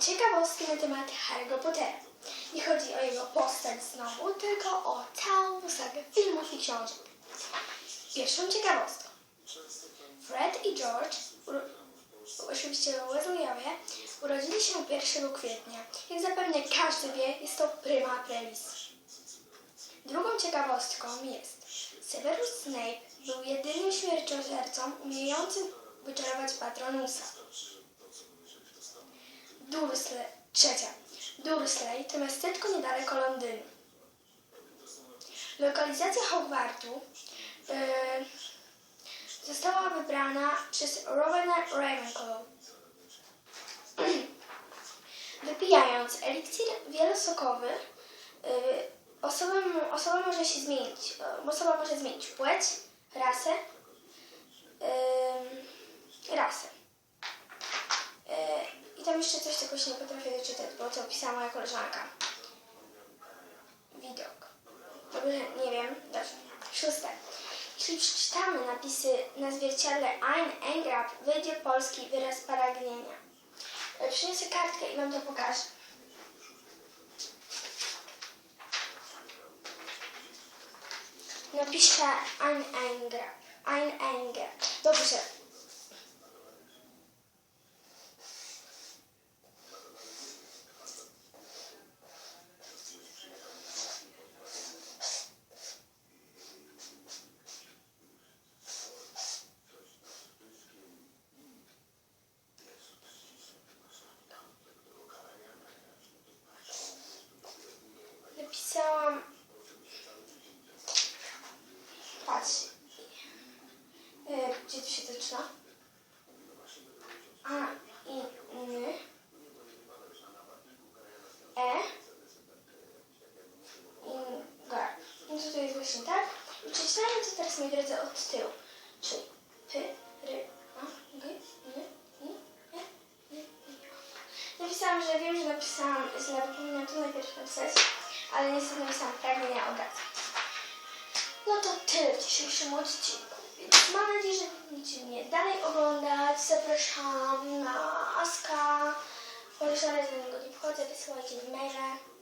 ciekawostki na temat Harry'ego Pottera. Nie chodzi o jego postać znowu, tylko o całą sagę filmów i książek. Pierwszą ciekawostką. Fred i George, oczywiście Wesleyowie, urodzili się 1 kwietnia. Jak zapewne każdy wie, jest to prima aprilis. Drugą ciekawostką jest, Severus Snape był jedynym śmierciożercą umiejącym wyczarować patronusa. Dursley, trzecia. Dursley to miasteczko niedaleko Londynu. Lokalizacja Hogwartu yy, została wybrana przez Rowena Ravenclaw. Wypijając eliksir wielosokowy, yy, osoba, osoba może się zmienić. Yy, Osoba może zmienić płeć, rasę, yy, rasę. Jeszcze coś, czego nie potrafię doczytać, bo to opisała moja koleżanka. Widok. Dobrze, nie wiem. Dobrze. Szóste. Jeśli przeczytamy napisy na zwierciadle Ein Engrab, wyjdzie polski wyraz pragnienia. E, Przyniosę kartkę i wam to pokażę. Napiszę Ein Engrab. Ein Engrab. Dobrze. Napisałam. Patrz. E, gdzie to się zaczyna? A, i, n. E. I, g. No to to jest właśnie tak. I przeczytajmy to teraz, moi drodzy, od tyłu. Czyli p, r, a, g, n, e. Napisałam, że wiem, że napisałam, że powinnam to najpierw napisać, ale niestety napisałam pragnienia od razu. To tyle w dzisiejszym odcinku. Więc mam nadzieję, że będziecie mnie dalej oglądać. Zapraszam na Aska. Chociaż na razie do niego nie wchodzę, wysyłajcie maile.